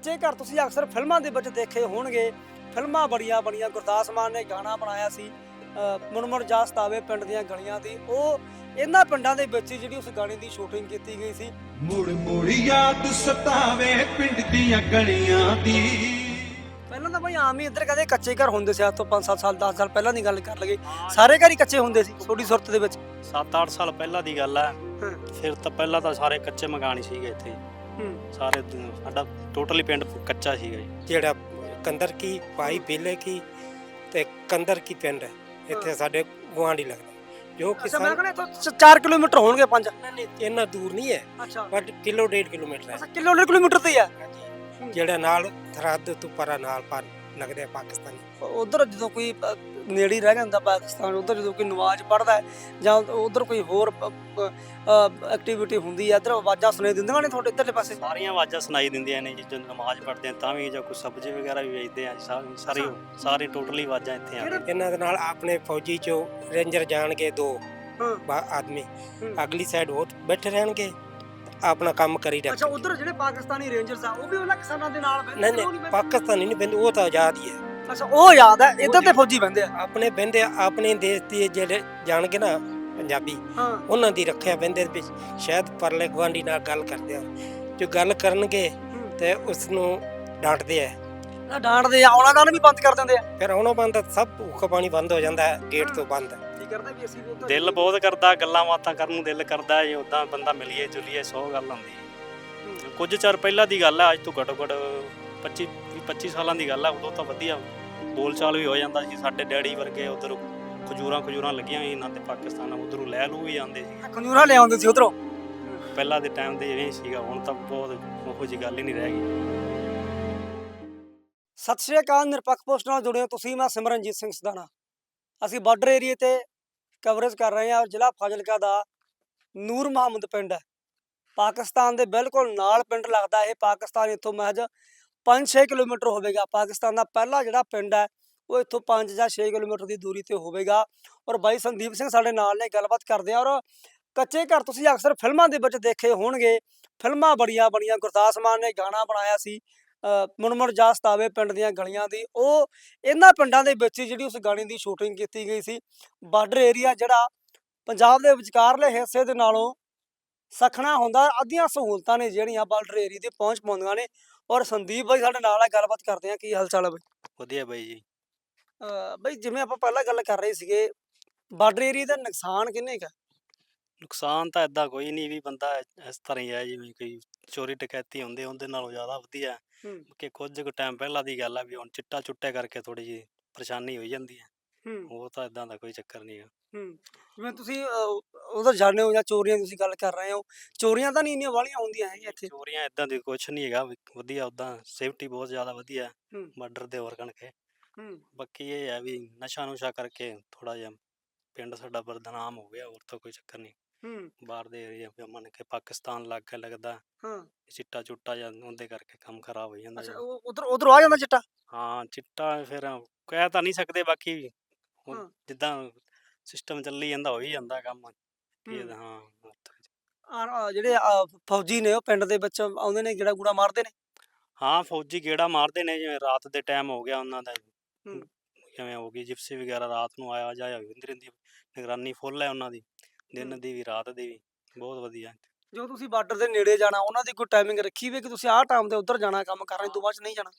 ਕੱਚੇ ਘਰ ਤੁਸੀਂ ਅਕਸਰ ਫਿਲਮਾਂ ਦੇ ਵਿੱਚ ਦੇਖੇ ਹੋਣਗੇ। ਫਿਲਮਾਂ ਬੜੀਆਂ ਬੜੀਆਂ ਗੁਰਦਾਸ ਮਾਨ ਨੇ ਗਾਣਾ ਬਣਾਇਆ ਸੀ ਅ, ਮੁਣਮੁਣ ਜਾ ਸਤਾਵੇ ਪਿੰਡ ਦੀਆਂ ਗਲੀਆਂ ਦੀ। ਉਹ ਇਹਨਾਂ ਪਿੰਡਾਂ ਦੇ ਵਿੱਚ ਜਿਹੜੀ ਉਸ ਗਾਣੇ ਦੀ ਸ਼ੂਟਿੰਗ ਕੀਤੀ ਗਈ ਸੀ। ਮੁੜ ਮੁੜ ਯਾਦ ਸਤਾਵੇ ਪਿੰਡ ਦੀਆਂ ਗਲੀਆਂ ਦੀ। ਪਹਿਲਾਂ ਤਾਂ ਬਈ ਆਮ ਹੀ ਇੱਧਰ ਕਦੇ ਕੱਚੇ ਘਰ ਹੁੰਦੇ ਸੀ ਅੱਜ ਤੋਂ 5-7 ਸਾਲ 10 ਸਾਲ ਪਹਿਲਾਂ ਦੀ ਗੱਲ ਕਰ ਲਈਏ। ਸਾਰੇ ਘਰ ਹੀ ਕੱਚੇ ਹੁੰਦੇ ਸੀ ਛੋਟੀ ਸੁਰਤ ਦੇ ਵਿੱਚ? 7-8 ਸਾਲ ਪਹਿਲਾਂ ਦੀ ਗੱਲ ਹੈ। ਫਿਰ ਤਾਂ ਪਹਿਲਾਂ ਤਾਂ ਸਾਰੇ ਕੱਚੇ ਮਕਾਨ ਹੀ ਸੀਗੇ ਇੱਥੇ। ਸਾਰੇ ਸਾਡਾ ਟੋਟਲੀ ਪਿੰਡ ਕੱਚਾ ਸੀਗਾ ਜੀ। ਜਿਹੜਾ ਕੰਦਰ ਕੀ ਭਾਈ ਬੇਲੇ ਕੀ ਤੇ ਕੰਦਰ ਕੀ ਪਿੰਡ ਹੈ। ਇੱਥੇ ਸਾਡੇ ਗੁਆਂਢੀ ਲੱਗਦਾ। ਜੋ ਅੱਛਾ ਮੈਂ ਕਿਸਾਨ ਕਹਿੰਦਾ ਇੱਥੋਂ 4 ਕਿਲੋਮੀਟਰ ਹੋਣਗੇ 5 ਇੰਨਾ ਦੂਰ ਨਹੀਂ ਹੈ। ਅੱਛਾ। ਬਟ ਕਿਲੋ ਡੇਢ ਕਿਲੋਮੀਟਰ ਅੱਛਾ ਹੈ ਕਿਲੋ ਡੇਢ ਕਿਲੋਮੀਟਰ ਤੇ ਹੀ ਆ ਜਿਹੜਾ ਨਾਲ ਥਰਾਦ ਤੋਂ ਪਰਾ ਨਾਲ ਪਰ ਲੱਗਦੇ ਆ ਪਾਕਿਸਤਾਨੀ। ਉਧਰ ਜਦੋਂ ਕੋਈ ਅ, ਨੇੜੇ ਹੀ ਰਹਿ ਜਾਂਦਾ ਪਾਕਿਸਤਾਨ ਉਧਰ ਜਦੋਂ ਕੋਈ ਨਮਾਜ਼ ਪੜ੍ਹਦਾ ਹੈ ਜਾਂ ਉਧਰ ਕੋਈ ਹੋਰ ਐਕਟੀਵਿਟੀ ਹੈ ਇਧਰ ਆਵਾਜ਼ਾਂ ਸੁਣੇ ਦਿੰਦੀਆਂ ਨੇ ਤੁਹਾਡੇ ਇੱਧਰਲੇ ਪਾਸੇ? ਸਾਰੀਆਂ ਆਵਾਜ਼ਾਂ ਸੁਣਾਈ ਦਿੰਦੀਆਂ ਨੇ ਜੀ ਜਦੋਂ ਨਮਾਜ਼ ਪੜ੍ਹਦੇ ਆ ਤਾਂ ਵੀ ਜਾਂ ਕੋਈ ਸਬਜ਼ੀ ਵਗੈਰਾ ਵੀ ਵੇਚਦੇ ਆ ਸਾ- ਸਾਰੀ ਸਾਰੇ ਟੋਟਲੀ ਆਵਾਜ਼ਾਂ ਇੱਥੇ ਆ ਇਹਨਾਂ ਦੇ ਨਾਲ ਆਪਣੇ ਫੌਜੀ ਚੋਂ ਰੇਂਜਰ ਜਾਣਗੇ ਦੋ ਹਾਂ। ਬਾ- ਆਦਮੀ। ਹੂੰ। ਅਗਲੀ ਸਾਈਡ ਉਹ ਬੈਠੇ ਰਹਿਣਗੇ। ਆਪਣਾ ਕੰਮ ਕਰੀ ਅੱਛਾ ਰੱਖਣਗੇ ਉਧਰ ਜਿਹੜੇ ਪਾਕਿਸਤਾਨੀ ਰੇਂਜਰਸ ਆ ਉਹ ਵੀ ਉਹਨਾਂ ਕਿਸਾਨਾਂ ਦੇ ਨਾਲ ਬਹਿੰਦੇ ਨਹੀਂ ਨੇ, ਉਹ ਨਹੀਂ ਬਹਿੰਦੇ? ਪਾਕਿਸਤਾਨੀ ਨਹੀਂ ਬੰਦੇ ਉਹ ਤਾਂ ਆਜ਼ਾਦ ਹੀ ਹੈ। ਅੱਛਾ ਉਹ ਯਾਦ ਹੈ ਇੱਧਰ ਤੇ ਫੌਜੀ ਬੰਦੇ ਆ? ਆਪਣੇ ਬੰਦੇ ਆਪਣੇ ਦੇਸ਼ ਦੀ ਜਿਹੜੇ ਜਾਣਗੇ ਨਾ ਪੰਜਾਬੀ ਹਾਂ। ਉਹਨਾਂ ਦੀ ਰੱਖਿਆ ਬੰਦੇ ਵਿੱਚ ਸ਼ਾਇਦ ਪਰਲੇ ਗਵਾਂਢੀ ਨਾਲ ਗੱਲ ਕਰਦੇ ਆ। ਜੋ ਗੱਲ ਕਰਨਗੇ ਹੂੰ। ਤੇ ਉਸ ਨੂੰ ਡਾਂਟਦੇ ਆ। ਨਾ ਡਾਂਟਦੇ ਆ ਆਉਣਾ ਜਾਣਾ ਵੀ ਬੰਦ ਕਰ ਦਿੰਦੇ ਆ। ਫਿਰ ਆਉਣੋਂ ਬੰਦ ਸਭ ਭੁੱਖ ਪਾਣੀ ਬੰਦ ਹੋ ਜਾਂਦਾ ਹੈ ਗੇਟ ਤੋਂ ਬੰਦ ਕਰਦਾ ਵੀ ਅਸੀਂ ਵੀ ਉੱਧਰ- ਦਿਲ ਬਹੁਤ ਕਰਦਾ ਗੱਲਾਂ ਬਾਤਾਂ ਕਰਨ ਨੂੰ ਦਿਲ ਕਰਦਾ ਜੇ ਉਦਾਂ ਬੰਦਾ ਮਿਲੀਏ ਜੁਲੀਏ 100 ਗੱਲ ਹੁੰਦੀ ਹੈ। ਕੁਝ ਚਿਰ ਪਹਿਲਾਂ ਦੀ ਗੱਲ ਹੈ ਅੱਜ ਤੋਂ ਘੱਟੋ ਘੱਟ 25 25 ਸਾਲਾਂ ਦੀ ਗੱਲ ਹੈ ਉਦੋਂ ਤਾਂ ਵਧੀਆ ਬੋਲਚਾਲ ਵੀ ਹੋ ਜਾਂਦਾ ਸੀ। ਸਾਡੇ ਡੈਡੀ ਵਰਗੇ ਉਧਰ ਖਜੂਰਾਂ ਖਜੂਰਾਂ ਲੱਗੀਆਂ ਹੋਈਆਂ ਇਹਨਾਂ ਤੇ ਪਾਕਿਸਤਾਨ ਉਧਰੋਂ ਲੈ ਲੂ ਵੀ ਆਉਂਦੇ ਸੀ ਖੰਜੂਰਾ ਲੈ ਆਉਂਦੇ ਸੀ ਉਧਰੋਂ? ਪਹਿਲਾਂ ਦੇ ਟਾਈਮ ਤੇ ਹੀ ਸੀਗਾ ਹੁਣ ਤਾਂ ਬਹੁਤ ਉਹੋ ਜਿਹੀ ਗੱਲ ਹੀ ਨਹੀਂ ਰਹਿ ਗਈ। ਸਤਿ ਸ਼੍ਰੀ ਅਕਾਲ ਨਿਰਪੱਖ ਪੋਸਟ ਨਾਲ ਜੁੜੇ ਹੋ ਤੁਸੀਂ ਮੈਂ ਸਿਮਰਨਜੀਤ ਸਿੰਘ ਸਦਾਣਾ। ਅਸੀਂ ਬਾਰਡਰ ਏਰੀਏ ਤੇ ਕਵਰੇਜ ਕਰ ਰਹੇ ਹਾਂ ਔਰ ਜ਼ਿਲ੍ਹਾ ਫਾਜ਼ਿਲਕਾ ਦਾ। ਨੂਰ ਮੁਹੰਮਦ ਪਿੰਡ ਹੈ। ਪਾਕਿਸਤਾਨ ਦੇ ਬਿਲਕੁਲ ਨਾਲ ਪਿੰਡ ਲੱਗਦਾ ਇਹ ਪਾਕਿਸਤਾਨ। ਇੱਥੋਂ ਮਹਿਜ 5-6 ਕਿਲੋਮੀਟਰ ਹੋਵੇਗਾ। ਪਾਕਿਸਤਾਨ ਦਾ ਪਹਿਲਾ ਜਿਹੜਾ ਪਿੰਡ ਹੈ, ਉਹ ਇੱਥੋਂ 5 ਜਾਂ 6 ਕਿਲੋਮੀਟਰ ਦੀ ਦੂਰੀ ਤੇ ਹੋਵੇਗਾ। ਔਰ ਬਾਈ ਸੰਦੀਪ ਸਿੰਘ ਸਾਡੇ ਨਾਲ ਨੇ ਗੱਲਬਾਤ ਕਰਦੇ ਆ ਔਰ ਕੱਚੇ ਘਰ ਤੁਸੀਂ ਅਕਸਰ ਫਿਲਮਾਂ ਦੇ ਵਿੱਚ ਦੇਖੇ ਹੋਣਗੇ। ਫਿਲਮਾਂ ਬੜੀਆਂ ਬਣੀਆਂ ਗੁਰਦਾਸ ਮਾਨ ਨੇ ਗਾਣਾ ਬਣਾਇਆ ਸੀ। ਮੁਣਮੁਣ ਜਾ ਸਤਾਵੇ ਪਿੰਡ ਦੀਆਂ ਗਲੀਆਂ ਦੀ ਉਹ ਇਹਨਾਂ ਪਿੰਡਾਂ ਦੇ ਵਿੱਚ ਜਿਹੜੀ ਉਸ ਗਾਣੇ ਦੀ ਸ਼ੂਟਿੰਗ ਕੀਤੀ ਗਈ ਸੀ। ਬਾਰਡਰ ਏਰੀਆ ਜਿਹੜਾ ਪੰਜਾਬ ਦੇ ਵਿਚਕਾਰਲੇ ਹਿੱਸੇ ਦੇ ਨਾਲੋਂ ਸਖਣਾ ਹੁੰਦਾ ਅੱਧੀਆਂ ਸਹੂਲਤਾਂ ਨੇ ਜਿਹੜੀਆਂ ਬਾਰਡਰ ਏਰੀਆ ਤੇ ਪਹੁੰਚ ਪਾਉਂਦੀਆਂ ਨੇ। ਔਰ ਸੰਦੀਪ ਬਾਈ ਸਾਡੇ ਨਾਲ ਆ ਗੱਲਬਾਤ ਕਰਦੇ ਆ ਕੀ ਹਾਲ ਚਾਲ ਹੈ ਬਾਈ? ਵਧੀਆ ਬਾਈ ਜੀ। ਬਾਈ ਜਿਵੇਂ ਆਪਾਂ ਪਹਿਲਾਂ ਗੱਲ ਕਰ ਰਹੇ ਸੀਗੇ ਬਾਰਡਰ ਏਰੀਆ ਦਾ ਨੁਕਸਾਨ ਕਿੰਨੇ ਕਾ ਨੁਕਸਾਨ ਤਾਂ ਐਦਾਂ ਕੋਈ ਨਹੀਂ ਵੀ ਬੰਦਾ ਇਸ ਤਰ੍ਹਾਂ ਹੀ ਹੈ ਜਿਵੇਂ ਕੋਈ ਚੋਰੀ ਡਕੈਤੀ ਹੁੰਦੇ ਉਹਦੇ ਨਾਲੋਂ ਜ਼ਿਆਦਾ ਵਧੀਆ। ਹੂੰ। ਕਿ ਕੁਝ ਕੁ ਟਾਈਮ ਪਹਿਲਾਂ ਦੀ ਗੱਲ ਆ ਵੀ ਹੁਣ ਚਿੱਟਾ ਚੁੱਟੇ ਕਰਕੇ ਥੋੜੀ ਜਿਹੀ ਪਰੇਸ਼ਾਨੀ ਹੋਈ ਜਾਂਦੀ ਹੈ। ਹੂੰ। ਉਹ ਤਾਂ ਇਦਾਂ ਦਾ ਕੋਈ ਚੱਕਰ ਨਹੀਂ ਹੈ ਹੂੰ। ਜਿਵੇਂ ਤੁਸੀਂ ਉਧਰ ਜਾਣਦੇ ਹੋ ਜਾਂ ਚੋਰੀਆਂ ਦੀ ਤੁਸੀਂ ਗੱਲ ਕਰ ਰਹੇ ਹੋ ਚੋਰੀਆਂ ਤਾਂ ਨਹੀਂ ਇੰਨੀਆਂ ਵਾਲੀਆਂ ਹੁੰਦੀਆਂ ਹੈਗੀਆਂ ਇੱਥੇ? ਚੋਰੀਆਂ ਇਦਾਂ ਦੀ ਕੁਝ ਨਹੀਂ ਹੈਗਾ ਵੀ ਵਧੀਆ ਉਦਾਂ ਸੇਫਟੀ ਬਹੁਤ ਜ਼ਿਆਦਾ ਵਧੀਆ ਹੈ ਹੂੰ। ਬਾਰਡਰ ਦੇ ਹੋਰ ਕਣਕੇ। ਹੂੰ। ਬਾਕੀ ਇਹ ਹੈ ਵੀ ਨਸ਼ਾ ਨੁਸ਼ਾ ਕਰਕੇ ਥੋੜਾ ਜਿਹਾ ਪਿੰਡ ਸਾਡਾ ਬਦਨਾਮ ਹੋ ਗਿਆ ਹੋਰ ਤਾਂ ਕੋਈ ਚੱਕਰ ਨਹੀਂ। ਹੂੰ। ਬਾਹਰ ਦੇ ਏਰੀਆ ਵੀ ਮੰਨ ਕੇ ਪਾਕਿਸਤਾਨ ਲੱਗ ਕੇ ਲੱਗਦਾ। ਹਾਂ। ਚਿੱਟਾ ਚੁੱਟਾ ਜਾਂ ਉਹਦੇ ਕਰਕੇ ਕੰਮ ਖਰਾਬ ਹੋ ਜਾਂਦਾ ਅੱਛਾ। ਉਹ ਉਧਰ ਉਧਰ ਆ ਜਾਂਦਾ ਚਿੱਟਾ? ਹਾਂ ਚਿੱਟਾ ਫਿਰ ਕਹਿ ਤਾਂ ਨਹੀਂ ਸਕਦੇ ਬਾਕੀ ਹੁਣ। ਜਿੱਦਾਂ ਸਿਸਟਮ ਚੱਲੀ ਜਾਂਦਾ ਹੋ ਹੀ ਜਾਂਦਾ ਕੰਮ। ਕੀ ਹੂੰ। ਆ- ਜਿਹੜੇ ਫੌਜੀ ਨੇ ਉਹ ਪਿੰਡ ਦੇ ਵਿੱਚ ਆਉਂਦੇ ਨੇ ਗੇੜਾ ਗੂੜਾ ਮਾਰਦੇ ਨੇ? ਹਾਂ ਫੌਜੀ ਗੇੜਾ ਮਾਰਦੇ ਨੇ ਜਿਵੇਂ ਰਾਤ ਦੇ ਟਾਈਮ ਹੋ ਗਿਆ ਉਹਨਾਂ ਦਾ। ਹੂੰ। ਜਿਵੇਂ ਹੋ ਗਈ ਜਿਪਸੀ ਵਗੈਰਾ ਰਾਤ ਨੂੰ ਆਇਆ ਜਾਇਆ ਵਿੰਦਰ ਦੀ ਨਿਗਰਾਨੀ ਫੁੱਲ ਹੈ ਉਹਨਾਂ ਦੀ। ਦਿਨ। ਦੀ ਵੀ ਰਾਤ ਦੀ ਵੀ ਬਹੁਤ ਵਧੀਆ ਜੋ ਤੁਸੀਂ ਬਾਰਡਰ ਦੇ ਨੇੜੇ ਜਾਣਾ ਉਹਨਾਂ ਦੀ ਕੋਈ ਟਾਈਮਿੰਗ ਰੱਖੀ ਵੀ ਕਿ ਤੁਸੀਂ ਆਹ ਟਾਈਮ ਤੇ ਉੱਧਰ ਜਾਣਾ ਕੰਮ ਕਰਨਾ ਤੋਂ ਬਾਅਦ 'ਚ ਨਹੀਂ ਜਾਣਾ?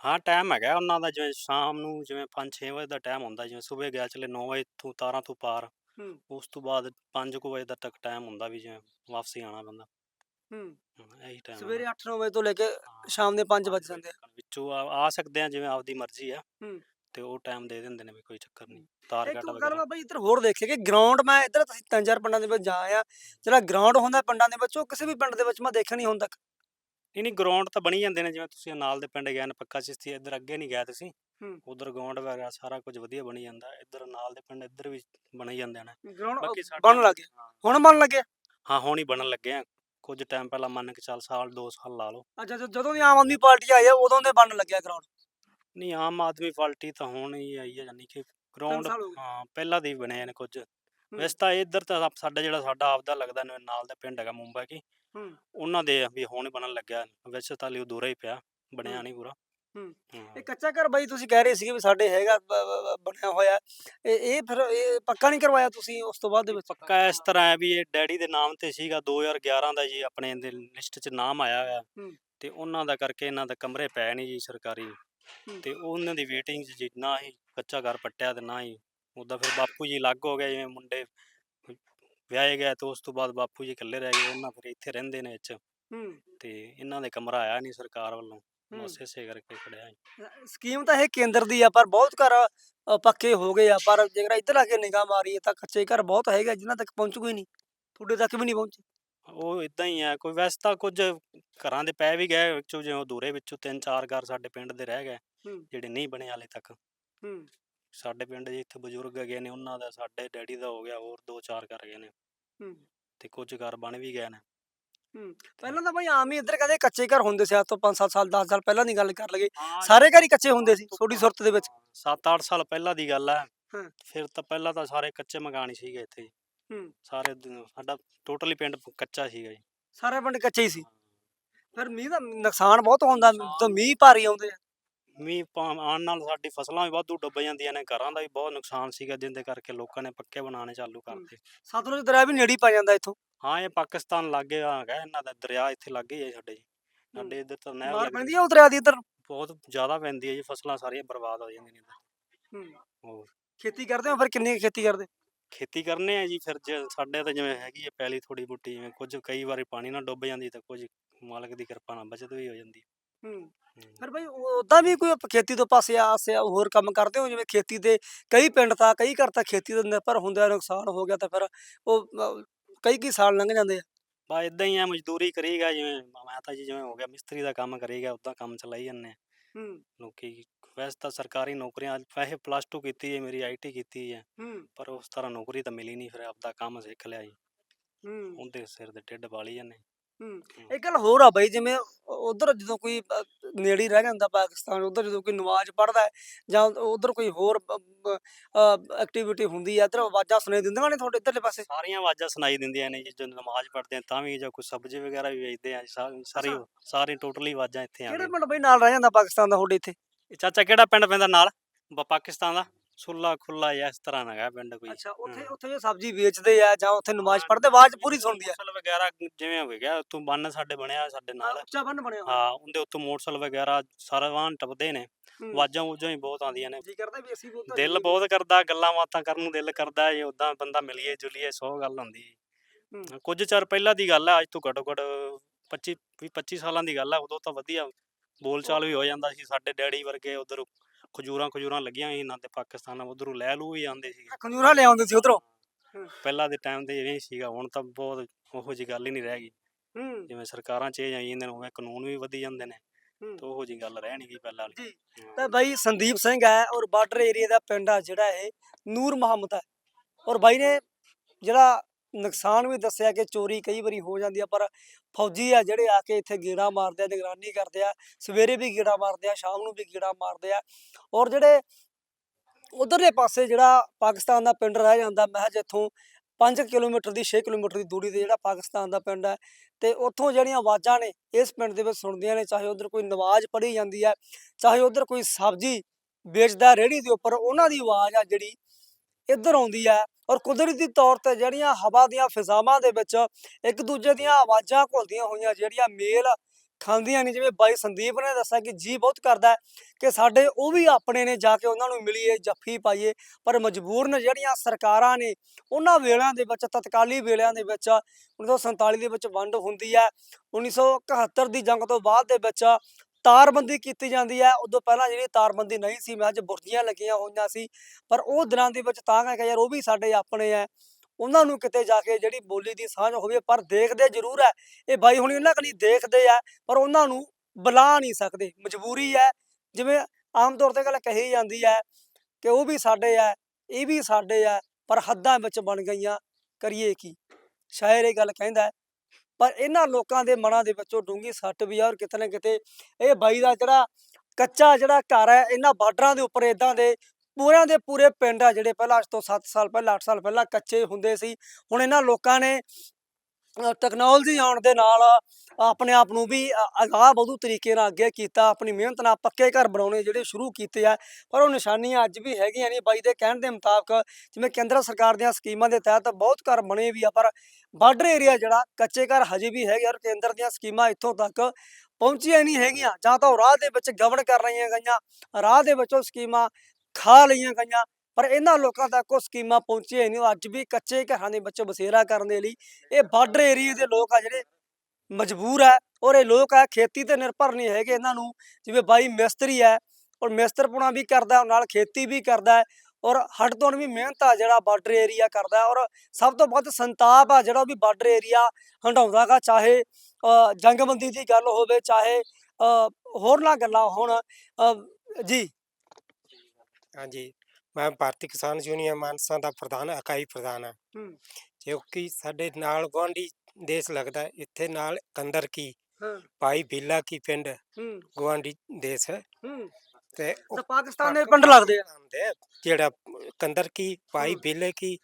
ਹਾਂ ਟਾਈਮ ਹੈਗਾ ਉਹਨਾਂ ਦਾ ਜਿਵੇਂ ਸ਼ਾਮ ਨੂੰ ਜਿਵੇਂ 5-6 ਵਜੇ ਦਾ ਟਾਈਮ ਹੁੰਦਾ ਜਿਵੇਂ ਸਵੇਰ ਗਿਆ ਚਲੇ 9 ਵਜੇ ਤੋਂ 17 ਤੋਂ ਪਾਰ ਹੂੰ। ਉਸ ਤੋਂ ਬਾਅਦ 5 ਵਜੇ ਦਾ ਤੱਕ ਟਾਈਮ ਹੁੰਦਾ ਵੀ ਜਿਵੇਂ ਵਾਪਸੀ ਆਣਾ ਬੰਦਾ। ਹੂੰ। ਹਾਂ, ਇਹੀ ਟਾਈਮ ਸਵੇਰੇ 8-9 ਵਜੇ ਤੋਂ ਲੈ ਕੇ ਸ਼ਾਮ ਦੇ 5 ਵਜੇ ਜਾਂਦੇ ਆ। ਵਿੱਚੋਂ ਆ ਆ ਸਕਦੇ ਆ ਜਿਵੇਂ ਆਪਦੀ ਮਰਜ਼ੀ ਆ। ਹੂੰ। ਤੇ ਉਹ ਟਾਈਮ ਦੇ ਦਿੰਦੇ ਨੇ ਵੀ ਕੋਈ ਚੱਕਰ ਨਹੀਂ ਤਾਰ ਇੱਕ ਘਾਟਾ ਗੱਲ ਵਗੈਰਾ ਮੈਂ ਬਈ ਇੱਧਰ ਹੋਰ ਦੇਖੇ ਕਿ ਗਰਾਊਂਡ ਮੈਂ ਇੱਧਰ ਤੁਸੀਂ ਤਿੰਨ ਚਾਰ ਪਿੰਡਾਂ ਦੇ ਵਿੱਚ ਜਾ ਆਇਆ ਜਿਹੜਾ ਗਰਾਊਂਡ ਹੁੰਦਾ ਪਿੰਡਾਂ ਦੇ ਵਿੱਚ ਉਹ ਕਿਸੇ ਵੀ ਪਿੰਡ ਦੇ ਵਿੱਚ ਮੈਂ ਦੇਖਿਆ ਨਹੀਂ ਹੁਣ ਤੱਕ। ਨਹੀਂ ਨਹੀਂ ਗਰਾਊਂਡ ਤਾਂ ਬਣੀ ਜਾਂਦੇ ਨੇ ਜਿਵੇਂ ਤੁਸੀਂ ਨਾਲ ਦੇ ਪਿੰਡ ਗਏ ਨੇ ਪੱਕਾ ਚਿਸ਼ਤੀ ਇੱਧਰ ਅੱਗੇ ਨਹੀਂ ਗਏ ਤੁਸੀਂ। ਹੂੰ। ਉਧਰ ਗਰਾਊਂਡ ਵਗੈਰਾ ਸਾਰਾ ਕੁਝ ਵਧੀਆ ਬਣੀ ਜਾਂਦਾ ਇੱਧਰ ਨਾਲ ਦੇ ਪਿੰਡ ਇੱਧਰ ਵੀ ਬਣੀ ਜਾਂਦੇ ਨੇ। ਗਰਾਊਂਡ ਬਾਕੀ ਸਾਡੇ- ਬਣਨ ਲੱਗ ਗਿਆ? ਹਾਂ। ਹੁਣ ਬਣਨ ਲੱਗਿਆ? ਹਾਂ ਹੁਣ ਹੀ ਬਣਨ ਲੱਗੇ ਆ। ਕੁਝ ਟਾਈਮ ਪਹਿਲਾਂ ਮੰਨ ਕੇ ਚੱਲ ਸਾਲ 2 ਸਾਲ ਲਾ ਲਓ। ਅੱਛਾ ਜਦ- ਦੀ ਆਮ ਆਦਮੀ ਪਾਰਟੀ ਆਈ ਆ ਉਦੋਂ ਦੇ ਬਣਨ ਲੱਗਿਆ ਗਰਾਊਂਡ ਨਹੀਂ ਆਮ ਆਦਮੀ ਪਾਰਟੀ ਤਾਂ ਹੁਣ ਹੀ ਆਈ ਹੈ ਯਾਨੀ ਕਿ ਗਰਾਊਂਡ ਸਾਲ ਹੋ ਗਏ। ਹਾਂ ਪਹਿਲਾਂ ਦੇ ਹੀ ਬਣੇ ਨੇ ਕੁਝ ਵੈਸੇ ਤਾਂ ਇੱਧਰ ਤਾਂ ਆਪ- ਸਾਡਾ ਜਿਹੜਾ ਸਾਡਾ ਆਪਦਾ ਲੱਗਦਾ ਨੇ ਨਾਲ ਦਾ ਪਿੰਡ ਹੈਗਾ ਮੁੰਬਈ ਕੀ ਹੂੰ। ਉਹਨਾਂ ਦੇ ਆ ਵੀ ਹੁਣ ਬਣਨ ਲੱਗਿਆ ਵੈਸੇ ਤਾਂ ਲਈ ਦੂਰਾ ਹੀ ਪਿਆ ਬਣਿਆ ਹੂੰ। ਨਹੀਂ ਪੂਰਾ ਹੂੰ। ਹਾਂ। ਇਹ ਕੱਚਾ ਘਰ ਬਾਈ ਤੁਸੀਂ ਕਹਿ ਰਹੇ ਸੀਗੇ ਵੀ ਸਾਡੇ ਹੈਗਾ ਬ- ਬ- ਬ- ਬਣਿਆ ਹੋਇਆ ਇਹ ਇਹ ਫਿਰ ਇਹ ਪੱਕਾ ਨਹੀਂ ਕਰਵਾਇਆ ਤੁਸੀਂ ਉਸ ਤੋਂ ਬਾਅਦ ਦੇ ਵਿੱਚ ਪੱਕਾ ਇਸ ਤਰ੍ਹਾਂ ਹੈ ਵੀ ਇਹ ਡੈਡੀ ਦੇ ਨਾਮ ਤੇ ਸੀਗਾ 2011 ਦਾ ਜੀ ਆਪਣੇ ਦੇ ਲਿਸਟ 'ਚ ਨਾਮ ਆਇਆ ਹੋਇਆ ਹੂੰ। ਤੇ ਉਹਨਾਂ ਦਾ ਕਰਕੇ ਇਹਨਾਂ ਦੇ ਕਮਰੇ ਪੈ ਨਹੀਂ ਜੀ ਸਰਕਾਰੀ ਤੇ ਉਹਨਾਂ ਦੀ ਵੇਟਿੰਗ 'ਚ ਜੀ ਨਾ ਹੀ ਕੱਚਾ ਘਰ ਪੱਟਿਆ ਤੇ ਨਾ ਹੀ ਉਹਦਾ ਫਿਰ ਬਾਪੂ ਜੀ ਅਲੱਗ ਹੋ ਗਏ ਜਿਵੇਂ ਮੁੰਡੇ ਵਿਆਹੇ ਗਏ ਤੇ ਉਸ ਤੋਂ ਬਾਅਦ ਬਾਪੂ ਜੀ ਇਕੱਲੇ ਰਹਿ ਗਏ ਉਹਨਾਂ ਫਿਰ ਇੱਥੇ ਰਹਿੰਦੇ ਨੇ ਵਿੱਚ ਹੂੰ ਤੇ ਇਹਨਾਂ ਦੇ ਕਮਰਾ ਆਇਆ ਨਹੀਂ ਸਰਕਾਰ ਵੱਲੋਂ। ਬਸ ਇਸੇ ਕਰਕੇ ਖੜਿਆ। ਸਕੀਮ ਤਾਂ ਇਹ ਕੇਂਦਰ ਦੀ ਆ ਪਰ ਬਹੁਤ ਘਰ ਅ, ਪੱਕੇ ਹੋ ਗਏ ਆ ਪਰ ਜੇਕਰ ਇੱਧਰ ਆ ਕੇ ਨਿਗਾਹ ਮਾਰੀਏ ਤਾਂ ਕੱਚੇ ਘਰ ਬਹੁਤ ਹੈਗੇ ਆ, ਜਿਨ੍ਹਾਂ ਤੱਕ ਪਹੁੰਚੂ ਹੀ ਨਹੀਂ ਤੁਹਾਡੇ ਤੱਕ ਵੀ ਨਹੀਂ ਪਹੁੰਚੇ ਉਹ ਇਦਾਂ ਹੀ ਆ ਕੋਈ ਵੈਸੇ ਤਾਂ ਕੁਝ ਘਰਾਂ ਦੇ ਪੈ ਵੀ ਗਏ ਵਿੱਚੋਂ ਜਿਵੇਂ ਅਧੂਰੇ ਵਿੱਚੋਂ ਤਿੰਨ ਚਾਰ ਘਰ ਸਾਡੇ ਪਿੰਡ ਦੇ ਰਹਿ ਗਏ ਹੂੰ। ਜਿਹੜੇ ਨਹੀਂ ਬਣੇ ਹਾਲੇ ਤੱਕ। ਹੂੰ। ਸਾਡੇ ਪਿੰਡ 'ਚ ਇੱਥੇ ਬਜ਼ੁਰਗ ਹੈਗੇ ਨੇ ਉਹਨਾਂ ਦਾ ਸਾਡੇ ਡੈਡੀ ਦਾ ਹੋ ਗਿਆ ਹੋਰ ਦੋ ਚਾਰ ਘਰ ਹੈਗੇ ਨੇ। ਹੂੰ। ਤੇ ਕੁਝ ਘਰ ਬਣ ਵੀ ਗਏ ਨੇ। ਹੂੰ। ਪਹਿਲਾਂ ਤਾਂ ਬਾਈ ਆਮ ਹੀ ਇੱਧਰ ਕਹਿੰਦੇ ਕੱਚੇ ਘਰ ਹੁੰਦੇ ਸੀ ਅੱਜ ਤੋਂ 5-7 ਸਾਲ 10 ਸਾਲ ਪਹਿਲਾਂ ਦੀ ਗੱਲ ਕਰ ਲਈਏ ਸਾਰੇ ਘਰ ਹੀ ਕੱਚੇ ਹੁੰਦੇ ਸੀ ਛੋਟੀ ਸੁਰਤ ਦੇ ਵਿੱਚ। 7-8 ਸਾਲ ਪਹਿਲਾਂ ਦੀ ਗੱਲ ਹੈ। ਹਾਂ। ਫਿਰ ਤਾਂ ਪਹਿਲਾਂ ਤਾਂ ਸਾਰੇ ਕੱਚੇ ਮਕਾਨ ਹੀ ਸੀਗੇ ਇੱਥੇ। ਹੂੰ। ਸਾਰੇ ਦ- ਸਾਡਾ ਟੋਟਲੀ ਪਿੰਡ ਕੱਚਾ ਸੀਗਾ ਜੀ। ਸਾਰੇ ਪਿੰਡ ਕੱਚੇ ਹੀ ਸੀ। ਫਿਰ ਮੀਂਹ ਦਾ ਨੁਕਸਾਨ ਬਹੁਤ ਹੁੰਦਾ ਤਾਂ ਮੀਂਹ ਭਾਰੀ ਆਉਂਦੇ ਆ। ਮੀਂਹ ਪਾ- ਆਉਣ ਨਾਲ ਸਾਡੀ ਫਸਲਾਂ ਵੀ ਵਾਧੂ ਡੁੱਬ ਜਾਂਦੀਆਂ ਨੇ ਘਰਾਂ ਦਾ ਵੀ ਬਹੁਤ ਨੁਕਸਾਨ ਸੀਗਾ ਜਿੰਦੇ ਕਰਕੇ ਲੋਕਾਂ ਨੇ ਪੱਕੇ ਬਣਾਉਣੇ ਚਾਲੂ ਕਰਤੇ। ਸਤਲੁਜ ਦਰਿਆ ਵੀ ਨੇੜੇ ਹੀ ਪੈ ਜਾਂਦਾ ਇੱਥੋਂ। ਹਾਂ ਇਹ ਪਾਕਿਸਤਾਨ ਲਾਗੇ ਹੈਗਾ ਇਹਨਾਂ ਦਾ ਦਰਿਆ ਇੱਥੇ ਲਾਗੇ ਹੀ ਹੈ ਸਾਡੇ। ਜੀ। ਸਾਡੇ ਇੱਧਰ ਤਾਂ ਨਹਿਰ ਮਾਰ ਲੱਗਦੀ ਪੈਂਦੀ ਆ ਉਹ ਦਰਿਆ ਦੀ ਇੱਧਰ। ਬਹੁਤ ਜ਼ਿਆਦਾ ਪੈਂਦੀ ਹੈ ਜੀ ਫਸਲਾਂ ਸਾਰੀਆਂ ਬਰਬਾਦ ਹੋ ਜਾਂਦੀਆਂ ਨੇ ਇੱਧਰ। ਹੂੰ। ਹੋਰ। ਖੇਤੀ ਕਰਦੇ ਹੋ ਫਿਰ ਕਿੰਨੀ ਕੁ ਖੇਤੀ ਕਰਦੇ? ਖੇਤੀ ਕਰਨੇ ਆ ਜੀ ਫਿਰ ਜੇ ਸਾਡੇ ਤਾਂ ਜਿਵੇਂ ਹੈਗੀ ਹੈ ਪੈਲੀ ਥੋੜੀ ਬੁੱਟੀ ਜਿਵੇਂ ਕੁਝ ਕਈ ਵਾਰੀ ਪਾਣੀ ਨਾਲ ਡੁੱਬ ਜਾਂਦੀ ਤਾਂ ਕੁਝ ਮਾਲਕ ਦੀ ਕਿਰਪਾ ਨਾਲ ਬਚਤ ਵੀ ਹੋ ਜਾਂਦੀ ਹੂੰ। ਫਿਰ ਭਾਈ ਉਦਾਂ ਵੀ ਕੋਈ ਖੇਤੀ ਤੋਂ ਪਾਸੇ ਆਸੇ ਆ ਹੋਰ ਕੰਮ ਕਰਦੇ ਹੋ ਜਿਵੇਂ ਖੇਤੀ ਦੇ ਕਈ ਪਿੰਡ ਤਾਂ ਕਈ ਘਰ ਤਾਂ ਖੇਤੀ ਦੇ ਨਿਰਭਰ ਹੁੰਦੇ ਆ ਨੁਕਸਾਨ ਹੋ ਗਿਆ ਤਾਂ ਫਿਰ ਉਹ ਕਈ ਕਈ ਸਾਲ ਲੰਘ ਜਾਂਦੇ ਆ। ਬਾ ਇਦਾਂ ਹੀ ਆ ਮਜ਼ਦੂਰੀ ਕਰੀਗਾ ਜਿਵੇਂ ਮੈਂ ਤਾਂ ਜੀ ਜਿਵੇਂ ਹੋ ਗਿਆ ਮਿਸਤਰੀ ਦਾ ਕੰਮ ਕਰੀਗਾ ਉਦਾਂ ਕੰਮ ਚਲਾਈ ਜਾਂਦੇ ਆ। ਹੂੰ। ਲੋਕੀ ਵੈਸੇ ਤਾਂ ਸਰਕਾਰੀ ਨੌਕਰੀਆਂ ਵੈਸੇ ਪਲੱਸ 2 ਕੀਤੀ ਹੈ ਮੇਰੀ ਆਈਟੀ ਕੀਤੀ ਹੈ। ਹੂੰ। ਪਰ ਉਸ ਤਰ੍ਹਾਂ ਨੌਕਰੀ ਤਾਂ ਮਿਲੀ ਨਹੀਂ ਫਿਰ ਆਪਦਾ ਕੰਮ ਸਿੱਖ ਲਿਆ ਜੀ। ਹੂੰ। ਉਹਦੇ ਸਿਰ ਤੇ ਢਿੱਡ ਵਾਲੀ ਜਾਂਦੇ ਹੂੰ। ਇੱਕ ਗੱਲ ਹੋਰ ਆ ਬਾਈ ਜਿਵੇਂ ਉਧਰ ਜਦੋਂ ਕੋਈ ਨੇੜੇ ਰਹਿ ਜਾਂਦਾ ਪਾਕਿਸਤਾਨ ਉਧਰ ਜਦੋਂ ਕੋਈ ਨਮਾਜ਼ ਪੜ੍ਹਦਾ ਹੈ ਜਾਂ ਉਧਰ ਕੋਈ ਹੋਰ ਐਕਟੀਵਿਟੀ ਹੁੰਦੀ ਹੈ ਇਧਰ ਆਵਾਜ਼ਾਂ ਸੁਣਾਈ ਦਿੰਦੀਆਂ ਨੇ ਤੁਹਾਡੇ ਇੱਧਰਲੇ ਪਾਸੇ? ਸਾਰੀਆਂ ਆਵਾਜ਼ਾਂ ਸੁਣਾਈ ਦਿੰਦੀਆਂ ਨੇ ਜੀ ਜਦੋਂ ਨਮਾਜ਼ ਪੜ੍ਹਦੇ ਆ ਤਾਂ ਵੀ ਜਾਂ ਕੋਈ ਸਬਜ਼ੀ ਵਗੈਰਾ ਵੀ ਵੇਚਦੇ ਆ ਸਾਰੀ। ਸਾਰੀ ਟੋਟਲੀ ਆਵਾਜ਼ਾਂ ਇੱਥੇ ਕਿਹੜੇ ਆਉਂਦੀਆਂ ਪਿੰਡ ਬਈ? ਨਾਲ ਰਹਿ ਜਾਂਦਾ ਪਾਕਿਸਤਾਨ ਦਾ ਤੁਹਾਡੇ ਇੱਥੇ? ਇਹ ਚਾਚਾ ਕਿਹੜਾ ਪਿੰਡ ਪੈਂਦਾ ਨਾਲ? ਬ- ਪਾਕਿਸਤਾਨ ਦਾ? ਸੁੱਲਾ ਖੁੱਲਾ ਜਾਂ ਇਸ ਤਰ੍ਹਾਂ ਹੈਗਾ ਪਿੰਡ ਕੋਈ। ਅੱਛਾ ਉੱਥੇ ਹਾਂ। ਉੱਥੇ ਜੋ ਸਬਜ਼ੀ ਵੇਚਦੇ ਆ ਜਾਂ ਉੱਥੇ ਨਮਾਜ਼ ਪੜ੍ਹਦੇ ਆਵਾਜ਼ ਪੂਰੀ ਸੁਣਦੀ ਆ? ਮੋਟਰਸਾਈਕਲ ਵਗੈਰਾ ਜਿਵੇਂ ਹੋ ਗਿਆ ਤੂੰ ਬੰਨ ਸਾਡੇ ਬਣਿਆ ਸਾਡੇ ਨਾਲ। ਉੱਚਾ ਬੰਨ ਬਣਿਆ ਹੋਇਆ। ਹਾਂ ਉਹਦੇ ਉੱਤੇ ਮੋਟਰਸਾਈਕਲ ਵਗੈਰਾ ਸਾਰਾ ਵਾਹਨ ਟੱਪਦੇ ਨੇ। ਆਵਾਜ਼ਾਂ ਊਜਾਂ ਹੀ ਬਹੁਤ ਆਉਂਦੀਆਂ ਨੇ। ਜੀ ਕਰਦਾ ਵੀ ਅਸੀਂ ਬੋਲਦਾ ਦਿਲ ਬਹੁਤ ਕਰਦਾ ਗੱਲਾਂ ਬਾਤਾਂ ਕਰਨ ਨੂੰ ਦਿਲ ਕਰਦਾ ਜੇ ਉਦਾਂ ਬੰਦਾ ਮਿਲੀਏ ਜੁਲੀਏ ਸੌ ਗੱਲ ਹੁੰਦੀ ਹੂੰ। ਕੁਝ ਚਿਰ ਪਹਿਲਾਂ ਦੀ ਗੱਲ ਹੈ ਅੱਜ ਤੋਂ ਘੱਟੋ ਘੱਟ 25 ਵੀਹ 25 ਸਾਲਾਂ ਦੀ ਗੱਲ ਹੈ ਉਦੋਂ ਤਾਂ ਵਧੀਆ ਬੋਲਚਾਲ ਵੀ ਹੋ ਜਾਂਦਾ ਸੀ ਸਾਡੇ ਡੈਡੀ ਵਰਗੇ ਉਧਰ ਖਜੂਰਾਂ ਖਜੂਰਾਂ ਲੱਗੀਆਂ ਹੋਈਆਂ ਇਹਨਾਂ ਤੇ ਪਾਕਿਸਤਾਨ ਉਧਰੋਂ ਲੈ ਲੂ ਵੀ ਆਉਂਦੇ ਸੀ ਖੰਜੂਰਾ ਲਿਆਉਂਦੇ ਸੀ ਉਧਰੋਂ? ਪਹਿਲਾਂ ਦੇ ਟਾਈਮ ਤੇ ਇਵੇਂ ਹੀ ਸੀਗਾ ਹੁਣ ਤਾਂ ਬਹੁਤ ਉਹੋ ਜੀ ਗੱਲ ਹੀ ਨਹੀਂ ਰਹਿ ਗਈ। ਹੂੰ। ਜਿਵੇਂ ਸਰਕਾਰਾਂ ਚੇਂਜ ਆਈ ਜਾਂਦੇ ਨੇ ਉਵੇਂ ਕਾਨੂੰਨ ਵੀ ਵਧੀ ਜਾਂਦੇ ਨੇ। ਹੂੰ। ਤੇ ਉਹੋ ਜੀ ਗੱਲ ਰਹਿ ਨਹੀਂ ਗਈ ਪਹਿਲਾਂ ਵਾਲੀ ਜੀ। ਹਾਂ। ਤਾਂ ਬਾਈ ਸੰਦੀਪ ਸਿੰਘ ਹੈ ਔਰ ਬਾਰਡਰ ਏਰੀਆ ਦਾ ਪਿੰਡ ਆ ਜਿਹੜਾ ਇਹ ਨੂਰ ਮੁਹੰਮਦ ਹੈ ਔਰ ਬਾਈ ਨੇ ਜਿਹੜਾ ਨੁਕਸਾਨ ਵੀ ਦੱਸਿਆ ਕਿ ਚੋਰੀ ਕਈ ਵਾਰੀ ਹੋ ਜਾਂਦੀ ਆ ਪਰ ਫੌਜੀ ਆ ਜਿਹੜੇ ਆ ਕੇ ਇੱਥੇ ਗੇੜਾ ਮਾਰਦੇ ਆ ਨਿਗਰਾਨੀ ਕਰਦੇ ਆ ਸਵੇਰੇ ਵੀ ਗੇੜਾ ਮਾਰਦੇ ਆ ਸ਼ਾਮ ਨੂੰ ਵੀ ਗੇੜਾ ਮਾਰਦੇ ਆ ਔਰ ਜਿਹੜੇ ਉਧਰਲੇ ਪਾਸੇ ਜਿਹੜਾ ਪਾਕਿਸਤਾਨ ਦਾ ਪਿੰਡ ਰਹਿ ਜਾਂਦਾ ਮਹਿਜ ਇੱਥੋਂ 5 ਕਿਲੋਮੀਟਰ ਦੀ 6 ਕਿਲੋਮੀਟਰ ਦੀ ਦੂਰੀ ਤੇ ਜਿਹੜਾ ਪਾਕਿਸਤਾਨ ਦਾ ਪਿੰਡ ਹੈ ਤੇ ਉੱਥੋਂ ਜਿਹੜੀਆਂ ਆਵਾਜ਼ਾਂ ਨੇ, ਇਸ ਪਿੰਡ ਦੇ ਵਿੱਚ ਸੁਣਦੀਆਂ ਨੇ, ਚਾਹੇ ਉਧਰ ਕੋਈ ਨਮਾਜ਼ ਪੜ੍ਹੀ ਜਾਂਦੀ ਹੈ, ਚਾਹੇ ਉਧਰ ਕੋਈ ਸਬਜ਼ੀ ਵੇਚਦਾ ਰੇਹੜੀ ਦੇ ਉੱਪਰ, ਉਹਨਾਂ ਦੀ ਆਵਾਜ਼ ਆ ਜਿਹੜੀ ਇੱਧਰ ਆਉਂਦੀ ਹੈ ਔਰ ਕੁਦਰਤੀ ਤੌਰ ਤੇ ਜਿਹੜੀਆਂ ਹਵਾ ਦੀਆਂ ਫਿਜ਼ਾਵਾਂ ਦੇ ਵਿੱਚ ਇੱਕ ਦੂਜੇ ਦੀਆਂ ਆਵਾਜ਼ਾਂ ਘੁਲਦੀਆਂ ਹੋਈਆਂ, ਜਿਹੜੀਆਂ ਮੇਲ ਖਾਂਦੀਆਂ ਨੇ। ਜਿਵੇਂ ਬਾਈ ਸੰਦੀਪ ਨੇ ਦੱਸਿਆ ਕਿ ਜੀ ਬਹੁਤ ਕਰਦਾ ਹੈ ਕਿ ਸਾਡੇ ਉਹ ਵੀ ਆਪਣੇ ਨੇ ਜਾ ਕੇ ਉਹਨਾਂ ਨੂੰ ਮਿਲੀਏ ਜੱਫੀ ਪਾਈਏ। ਪਰ ਮਜਬੂਰਨ ਜਿਹੜੀਆਂ ਸਰਕਾਰਾਂ ਨੇ, ਉਹਨਾਂ ਵੇਲਿਆਂ ਦੇ ਵਿੱਚ, ਤਤਕਾਲੀ ਵੇਲਿਆਂ ਦੇ ਵਿੱਚ 1947 ਦੇ ਵਿੱਚ ਵੰਡ ਹੁੰਦੀ ਹੈ। 1971 ਦੀ ਜੰਗ ਤੋਂ ਬਾਅਦ ਦੇ ਵਿੱਚ ਤਾਰਬੰਦੀ ਕੀਤੀ ਜਾਂਦੀ ਹੈ। ਉਦੋਂ ਪਹਿਲਾਂ ਜਿਹੜੀ ਤਾਰਬੰਦੀ ਨਹੀਂ ਸੀ, ਮੈਂ ਅੱਜ ਬੁਰਜੀਆਂ ਲੱਗੀਆਂ ਹੋਈਆਂ ਸੀ। ਪਰ ਉਹ ਦਿਨਾਂ ਦੇ ਵਿੱਚ ਤਾਂ ਕਹਿੰਦਾ ਯਾਰ ਉਹ ਵੀ ਸਾਡੇ ਆਪਣੇ ਹੈ। ਉਹਨਾਂ ਨੂੰ ਕਿਤੇ ਜਾ ਕੇ ਜਿਹੜੀ ਬੋਲੀ ਦੀ ਸਾਂਝ ਹੋਵੇ, ਪਰ ਦੇਖਦੇ ਜ਼ਰੂਰ ਹੈ ਇਹ ਬਾਈ ਹੁਣੀ ਉਹਨਾਂ ਕਨੀ ਦੇਖਦੇ ਆ, ਪਰ ਉਹਨਾਂ ਨੂੰ ਬੁਲਾ ਨਹੀਂ ਸਕਦੇ। ਮਜਬੂਰੀ ਹੈ ਜਿਵੇਂ ਆਮ ਤੌਰ ਤੇ ਗੱਲ ਕਹੀ ਜਾਂਦੀ ਹੈ ਕਿ ਉਹ ਵੀ ਸਾਡੇ ਆ, ਇਹ ਵੀ ਸਾਡੇ ਆ, ਪਰ ਹੱਦਾਂ ਵਿੱਚ ਬਣ ਗਈਆਂ, ਕਰੀਏ ਕੀ? ਸ਼ਾਇਰ ਇਹ ਗੱਲ ਕਹਿੰਦਾ, ਪਰ ਇਹਨਾਂ ਲੋਕਾਂ ਦੇ ਮਨਾਂ ਦੇ ਵਿੱਚੋਂ ਡੂੰਗੀ ਸੱਟ ਵੀ ਆ ਔਰ ਕਿਤੇ ਨਾ ਕਿਤੇ ਇਹ ਬਾਈ ਦਾ ਜਿਹੜਾ ਕੱਚਾ ਜਿਹੜਾ ਘਰ ਹੈ ਇਹਨਾਂ ਬਾਰਡਰਾਂ ਦੇ ਉੱਪਰ ਇਦਾਂ ਦੇ ਪੂਰਿਆਂ ਦੇ ਪੂਰੇ ਪਿੰਡ ਆ ਜਿਹੜੇ ਪਹਿਲਾਂ ਅੱਜ ਤੋਂ 7 ਸਾਲ ਪਹਿਲਾਂ 8 ਸਾਲ ਪਹਿਲਾਂ ਕੱਚੇ ਹੁੰਦੇ ਸੀ। ਹੁਣ ਇਹਨਾਂ ਲੋਕਾਂ ਨੇ ਟੈਕਨੋਲੋਜੀ ਆਉਣ ਦੇ ਨਾਲ ਆਪਣੇ ਆਪ ਨੂੰ ਵੀ ਅਗਾਹ ਵਧੂ ਤਰੀਕੇ ਨਾਲ ਅੱਗੇ ਕੀਤਾ, ਆਪਣੀ ਮਿਹਨਤ ਨਾਲ ਪੱਕੇ ਘਰ ਬਣਾਉਣੇ ਜਿਹੜੇ ਸ਼ੁਰੂ ਕੀਤੇ ਆ। ਪਰ ਉਹ ਨਿਸ਼ਾਨੀਆਂ ਅੱਜ ਵੀ ਹੈਗੀਆਂ ਨੇ ਬਾਈ ਦੇ ਕਹਿਣ ਦੇ ਮੁਤਾਬਕ, ਜਿਵੇਂ ਕੇਂਦਰ ਸਰਕਾਰ ਦੀਆਂ ਸਕੀਮਾਂ ਦੇ ਤਹਿਤ ਬਹੁਤ ਘਰ ਬਣੇ ਵੀ ਆ, ਪਰ ਬਾਰਡਰ ਏਰੀਆ ਜਿਹੜਾ ਕੱਚੇ ਘਰ ਹਜੇ ਵੀ ਹੈਗੇ ਔਰ ਕੇਂਦਰ ਦੀਆਂ ਸਕੀਮਾਂ ਇੱਥੋਂ ਤੱਕ ਪਹੁੰਚੀਆਂ ਨਹੀਂ ਹੈਗੀਆਂ। ਜਾਂ ਤਾਂ ਉਹ ਰਾਹ ਦੇ ਵਿੱਚ ਗਵਨ ਕਰ ਰਹੀਆਂ ਗਈਆਂ। ਰਾਹ ਦੇ ਵਿੱਚੋਂ ਸਕੀਮਾਂ ਖਾ ਲਈਆਂ ਗਈਆਂ ਪਰ ਇਹਨਾਂ ਲੋਕਾਂ ਤੱਕ ਉਹ ਸਕੀਮਾਂ ਪਹੁੰਚੀਆਂ ਨਹੀਂ। ਉਹ ਅੱਜ ਵੀ ਕੱਚੇ ਘਰਾਂ ਦੇ ਵਿੱਚ ਬਸੇਰਾ ਕਰਨ ਦੇ ਲਈ ਇਹ ਬਾਰਡਰ ਏਰੀਏ ਦੇ ਲੋਕ ਆ ਜਿਹੜੇ ਮਜਬੂਰ ਹੈ ਔਰ ਇਹ ਲੋਕ ਆ ਖੇਤੀ ਤੇ ਨਿਰਭਰ ਨਹੀਂ ਹੈਗੇ ਇਹਨਾਂ ਨੂੰ। ਜਿਵੇਂ ਬਾਈ ਮਿਸਤਰੀ ਹੈ ਔਰ ਮਿਸਤਰਪੁਣਾ ਵੀ ਕਰਦਾ ਨਾਲ ਖੇਤੀ ਵੀ ਕਰਦਾ ਔਰ ਹੱਡ ਤੋਂ ਵੀ ਮਿਹਨਤ ਆ ਜਿਹੜਾ ਬਾਰਡਰ ਏਰੀਆ ਕਰਦਾ ਔਰ ਸਭ ਤੋਂ ਵੱਧ ਸੰਤਾਪ ਆ ਜਿਹੜਾ ਉਹ ਵੀ ਬਾਰਡਰ ਏਰੀਆ ਹੰਡਾਉਂਦਾਗਾ ਚਾਹੇ ਜੰਗਬੰਦੀ ਦੀ ਗੱਲ ਹੋਵੇ ਚਾਹੇ ਅ, ਹੋਰਨਾਂ ਗੱਲਾਂ ਹੋਣ। ਜੀ। ਹਾਂਜੀ ਮੈਂ ਭਾਰਤੀ ਕਿਸਾਨ ਯੂਨੀਅਨ ਮਾਨਸਾ ਦਾ ਪ੍ਰਧਾਨ ਇਕਾਈ ਪ੍ਰਧਾਨ ਹਾਂ। ਹੂੰ। ਕਿਉਂਕਿ ਸਾਡੇ ਨਾਲ ਗੁਆਂਢੀ ਦੇਸ਼ ਲੱਗਦਾ ਹੈ, ਇੱਥੇ ਨਾਲ ਕੰਦਰ ਕੀ ਹਾਂ। ਭਾਈ ਬੀਲਾ ਕੀ ਪਿੰਡ ਹੂੰ। ਗੁਆਂਢੀ ਦੇਸ਼ ਹੈ। ਹੂੰ। ਤੇ ਉਹ ਤਾਂ ਪਾਕਿਸਤਾਨ ਦੇ ਪਿੰਡ ਲੱਗਦੇ ਆ। ਆਉਂਦੇ ਆ, ਜਿਹੜਾ ਕੰਦਰ ਕੀ ਭਾਈ ਹੂੰ। ਬੀਲੇ ਕੀ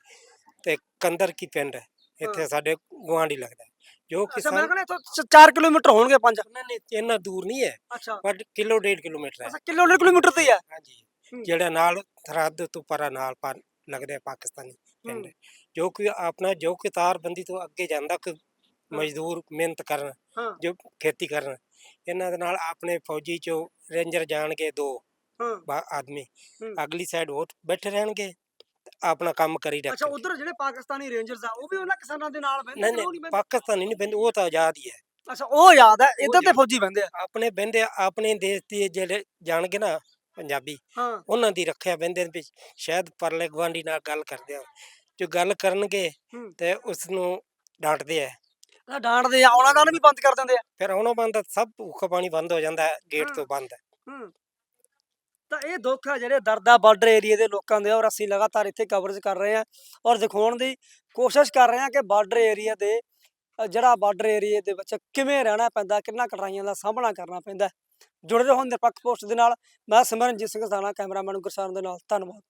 ਤੇ ਕੰਦਰ ਕੀ ਪਿੰਡ ਹੈ ਇੱਥੇ ਹਾਂ। ਸਾਡੇ ਗੁਆਂਢੀ ਲੱਗਦਾ ਹੈ। ਜੋ ਅੱਛਾ ਮੈਂ ਕਿਸਾਨ ਕਹਿੰਦਾ ਇੱਥੋਂ 4 ਕਿਲੋਮੀਟਰ ਹੋਣਗੇ ਪੰਜ। ਉਹਨਾਂ ਨੇ ਇੰਨਾ ਦੂਰ ਨਹੀਂ ਹੈ ਅੱਛਾ। ਬਟ ਕਿਲੋ ਡੇਢ ਕਿਲੋਮੀਟਰ ਹੈ। ਅੱਛਾ ਕਿਲੋ ਡੇਢ ਕਿਲੋਮੀਟਰ ਤੇ ਹੀ। ਹਾਂਜੀ। ਜਿਹੜਾ ਨਾਲ ਸਰਹੱਦ ਤੋਂ ਪਰਾ ਨਾਲ ਪਰ ਲੱਗਦੇ ਆ ਪਾਕਿਸਤਾਨੀ ਪਿੰਡ। ਜੋ ਕਿ ਆਪਣਾ ਜੋ ਕਿ ਤਾਰਬੰਦੀ ਤੋਂ ਅੱਗੇ ਜਾਂਦਾ ਕਿ ਮਜ਼ਦੂਰ ਮਿਹਨਤ ਕਰਨ ਹਾਂ ਜੋ ਖੇਤੀ ਕਰਨ ਇਹਨਾਂ ਦੇ ਨਾਲ ਆਪਣੇ ਫੌਜੀ ਚੋਂ ਰੇਂਜਰ ਜਾਣਗੇ ਦੋ ਹਾਂ ਬਾ- ਆਦਮੀ ਹੂੰ। ਅਗਲੀ ਸਾਈਡ ਉਹ ਬੈਠੇ ਰਹਿਣਗੇ ਤੇ ਆਪਣਾ ਕੰਮ ਕਰੀ ਅੱਛਾ ਰੱਖਣਗੇ ਉਧਰ ਜਿਹੜੇ ਪਾਕਿਸਤਾਨੀ ਰੇਂਜਰਸ ਆ ਉਹ ਵੀ ਉਹਨਾਂ ਕਿਸਾਨਾਂ ਦੇ ਨਾਲ ਬਹਿੰਦੇ ਨਹੀਂ ਕਿ ਉਹ ਨਹੀਂ ਬਹਿੰਦੇ? ਪਾਕਿਸਤਾਨੀ ਨਹੀਂ ਬੰਦੇ ਉਹ ਤਾਂ ਆਜ਼ਾਦ ਹੀ ਹੈ ਅੱਛਾ ਉਹ ਯਾਦ ਹੈ ਇੱਧਰ ਤੇ। ਫੌਜੀ ਬੰਦੇ ਆ ਆਪਣੇ ਬੰਦੇ ਆਪਣੇ ਦੇਸ਼ ਦੀ ਜਿਹੜੇ ਜਾਣਗੇ ਨਾ ਪੰਜਾਬੀ ਹਾਂ। ਉਹਨਾਂ ਦੀ ਰੱਖਿਆ ਬੰਦੇ ਵਿੱਚ ਸ਼ਾਇਦ ਪਰਲੇ ਗਵਾਂਢੀ ਨਾਲ ਗੱਲ ਕਰਦੇ ਆ ਜੋ ਗੱਲ ਕਰਨਗੇ ਹੂੰ। ਤੇ ਉਸ ਨੂੰ ਡਾਂਟਦੇ ਆ ਤਾਂ ਡਾਂਟਦੇ ਆ ਆਉਣਾ ਜਾਣਾ ਵੀ ਬੰਦ ਕਰ ਦਿੰਦੇ ਆ? ਫਿਰ ਉਹਨਾਂ ਬੰਦ ਸਭ ਭੁੱਖ ਪਾਣੀ ਬੰਦ ਹੋ ਜਾਂਦਾ ਹੈ ਗੇਟ। ਤੋਂ ਬੰਦ ਹੂੰ। ਤਾਂ ਇਹ ਦੁੱਖ ਆ ਜਿਹੜੇ ਦਰਦ ਬਾਰਡਰ ਏਰੀਆ ਦੇ ਲੋਕਾਂ ਦੇ ਔਰ ਅਸੀਂ ਲਗਾਤਾਰ ਇੱਥੇ ਕਵਰੇਜ ਕਰ ਰਹੇ ਹਾਂ ਔਰ ਦਿਖਾਉਣ ਦੀ ਕੋਸ਼ਿਸ਼ ਕਰ ਰਹੇ ਹਾਂ ਕਿ ਬਾਰਡਰ ਏਰੀਆ ਦੇ ਅ, ਜਿਹੜਾ ਬਾਰਡਰ ਏਰੀਆ ਦੇ ਵਿੱਚ ਕਿਵੇਂ ਰਹਿਣਾ ਪੈਂਦਾ ਕਿੰਨਾ ਕਠਿਨਾਈਆਂ ਦਾ ਸਾਹਮਣਾ ਕਰਨਾ ਪੈਂਦਾ। ਜੁੜੇ ਰਹੋ ਨਿਰਪੱਖ ਪੋਸਟ ਦੇ ਨਾਲ, ਮੈਂ ਸਿਮਰਨਜੀਤ ਸਿੰਘ ਸਾਣਾ ਕੈਮਰਾਮੈਨ ਗੁਰਸਾਨ ਦੇ ਨਾਲ, ਧੰਨਵਾਦ।